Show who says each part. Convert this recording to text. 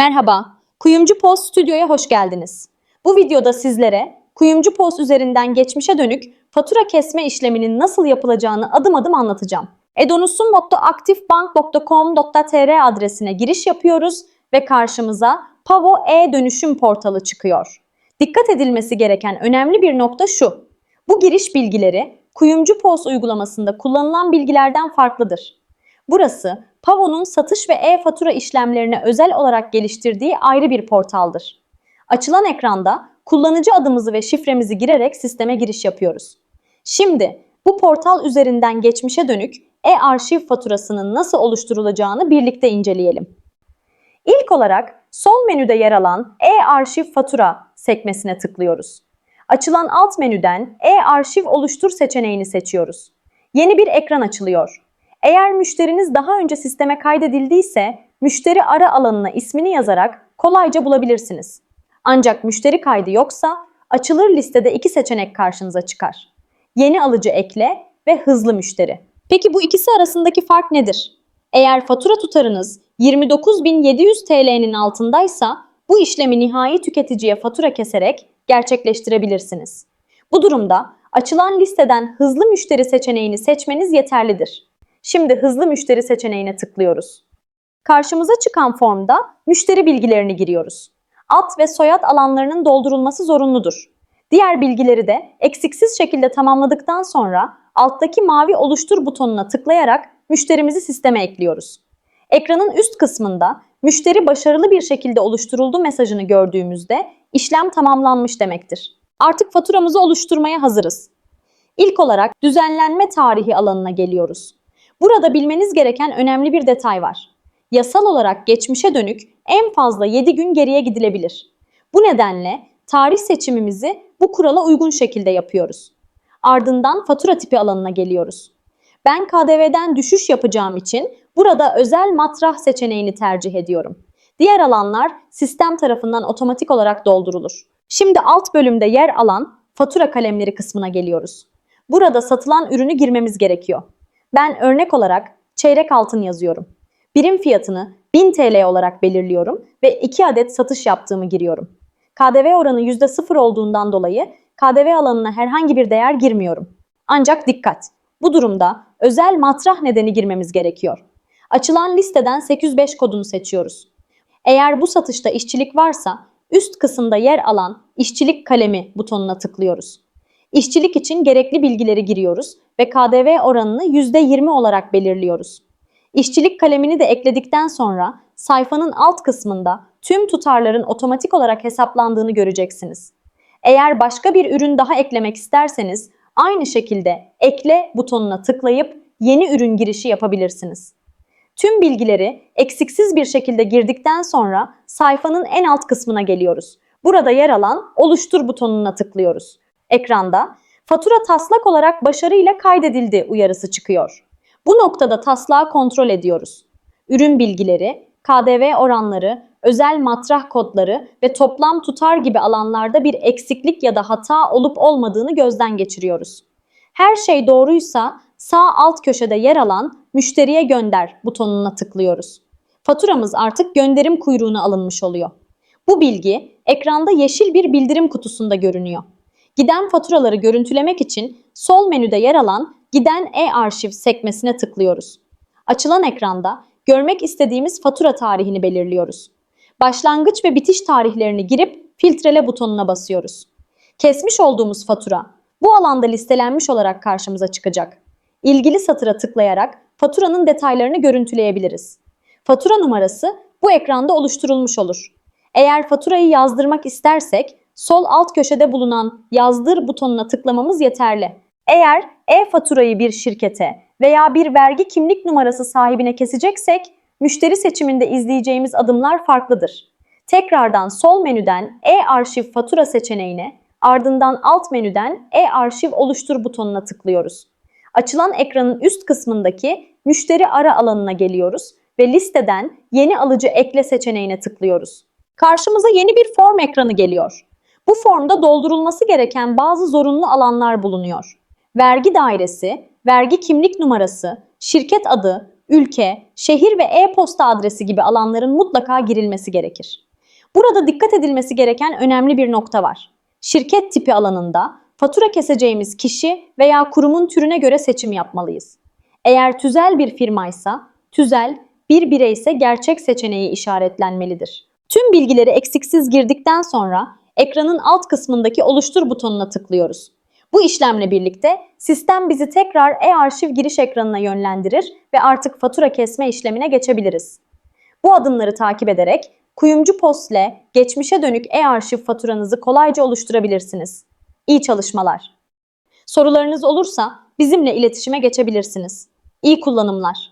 Speaker 1: Merhaba, Kuyumcu Post Stüdyo'ya hoş geldiniz. Bu videoda sizlere Kuyumcu Post üzerinden geçmişe dönük fatura kesme işleminin nasıl yapılacağını adım adım anlatacağım. edonusum.aktifbank.com.tr adresine giriş yapıyoruz ve karşımıza Pavo e-dönüşüm portalı çıkıyor. Dikkat edilmesi gereken önemli bir nokta şu. Bu giriş bilgileri Kuyumcu Post uygulamasında kullanılan bilgilerden farklıdır. Burası Pavo'nun satış ve e-fatura işlemlerine özel olarak geliştirdiği ayrı bir portaldır. Açılan ekranda kullanıcı adımızı ve şifremizi girerek sisteme giriş yapıyoruz. Şimdi bu portal üzerinden geçmişe dönük e-arşiv faturasının nasıl oluşturulacağını birlikte inceleyelim. İlk olarak sol menüde yer alan e-arşiv fatura sekmesine tıklıyoruz. Açılan alt menüden e-arşiv oluştur seçeneğini seçiyoruz. Yeni bir ekran açılıyor. Eğer müşteriniz daha önce sisteme kaydedildiyse müşteri ara alanına ismini yazarak kolayca bulabilirsiniz. Ancak müşteri kaydı yoksa açılır listede iki seçenek karşınıza çıkar. Yeni alıcı ekle ve hızlı müşteri. Peki bu ikisi arasındaki fark nedir? Eğer fatura tutarınız 29.700 TL'nin altındaysa bu işlemi nihai tüketiciye fatura keserek gerçekleştirebilirsiniz. Bu durumda açılan listeden hızlı müşteri seçeneğini seçmeniz yeterlidir. Şimdi hızlı müşteri seçeneğine tıklıyoruz. Karşımıza çıkan formda müşteri bilgilerini giriyoruz. Ad ve soyad alanlarının doldurulması zorunludur. Diğer bilgileri de eksiksiz şekilde tamamladıktan sonra alttaki mavi oluştur butonuna tıklayarak müşterimizi sisteme ekliyoruz. Ekranın üst kısmında müşteri başarılı bir şekilde oluşturuldu mesajını gördüğümüzde işlem tamamlanmış demektir. Artık faturamızı oluşturmaya hazırız. İlk olarak düzenlenme tarihi alanına geliyoruz. Burada bilmeniz gereken önemli bir detay var. Yasal olarak geçmişe dönük en fazla 7 gün geriye gidilebilir. Bu nedenle tarih seçimimizi bu kurala uygun şekilde yapıyoruz. Ardından fatura tipi alanına geliyoruz. Ben KDV'den düşüş yapacağım için burada özel matrah seçeneğini tercih ediyorum. Diğer alanlar sistem tarafından otomatik olarak doldurulur. Şimdi alt bölümde yer alan fatura kalemleri kısmına geliyoruz. Burada satılan ürünü girmemiz gerekiyor. Ben örnek olarak çeyrek altın yazıyorum. Birim fiyatını 1000 TL olarak belirliyorum ve 2 adet satış yaptığımı giriyorum. KDV oranı %0 olduğundan dolayı KDV alanına herhangi bir değer girmiyorum. Ancak dikkat! Bu durumda özel matrah nedeni girmemiz gerekiyor. Açılan listeden 805 kodunu seçiyoruz. Eğer bu satışta işçilik varsa üst kısımda yer alan işçilik kalemi butonuna tıklıyoruz. İşçilik için gerekli bilgileri giriyoruz ve KDV oranını %20 olarak belirliyoruz. İşçilik kalemini de ekledikten sonra sayfanın alt kısmında tüm tutarların otomatik olarak hesaplandığını göreceksiniz. Eğer başka bir ürün daha eklemek isterseniz aynı şekilde ekle butonuna tıklayıp yeni ürün girişi yapabilirsiniz. Tüm bilgileri eksiksiz bir şekilde girdikten sonra sayfanın en alt kısmına geliyoruz. Burada yer alan oluştur butonuna tıklıyoruz. Ekranda fatura taslak olarak başarıyla kaydedildi uyarısı çıkıyor. Bu noktada taslağı kontrol ediyoruz. Ürün bilgileri, KDV oranları, özel matrah kodları ve toplam tutar gibi alanlarda bir eksiklik ya da hata olup olmadığını gözden geçiriyoruz. Her şey doğruysa sağ alt köşede yer alan müşteriye gönder butonuna tıklıyoruz. Faturamız artık gönderim kuyruğuna alınmış oluyor. Bu bilgi ekranda yeşil bir bildirim kutusunda görünüyor. Giden faturaları görüntülemek için sol menüde yer alan Giden e-arşiv sekmesine tıklıyoruz. Açılan ekranda görmek istediğimiz fatura tarihini belirliyoruz. Başlangıç ve bitiş tarihlerini girip filtrele butonuna basıyoruz. Kesmiş olduğumuz fatura bu alanda listelenmiş olarak karşımıza çıkacak. İlgili satıra tıklayarak faturanın detaylarını görüntüleyebiliriz. Fatura numarası bu ekranda oluşturulmuş olur. Eğer faturayı yazdırmak istersek sol alt köşede bulunan yazdır butonuna tıklamamız yeterli. Eğer e-faturayı bir şirkete veya bir vergi kimlik numarası sahibine keseceksek müşteri seçiminde izleyeceğimiz adımlar farklıdır. Tekrardan sol menüden e-arşiv fatura seçeneğine, ardından alt menüden e-arşiv oluştur butonuna tıklıyoruz. Açılan ekranın üst kısmındaki müşteri ara alanına geliyoruz ve listeden yeni alıcı ekle seçeneğine tıklıyoruz. Karşımıza yeni bir form ekranı geliyor. Bu formda doldurulması gereken bazı zorunlu alanlar bulunuyor. Vergi dairesi, vergi kimlik numarası, şirket adı, ülke, şehir ve e-posta adresi gibi alanların mutlaka girilmesi gerekir. Burada dikkat edilmesi gereken önemli bir nokta var. Şirket tipi alanında fatura keseceğimiz kişi veya kurumun türüne göre seçim yapmalıyız. Eğer tüzel bir firmaysa, tüzel, bir bireyse gerçek seçeneği işaretlenmelidir. Tüm bilgileri eksiksiz girdikten sonra ekranın alt kısmındaki oluştur butonuna tıklıyoruz. Bu işlemle birlikte sistem bizi tekrar e-arşiv giriş ekranına yönlendirir ve artık fatura kesme işlemine geçebiliriz. Bu adımları takip ederek Kuyumcu Post'le geçmişe dönük e-arşiv faturanızı kolayca oluşturabilirsiniz. İyi çalışmalar. Sorularınız olursa bizimle iletişime geçebilirsiniz. İyi kullanımlar.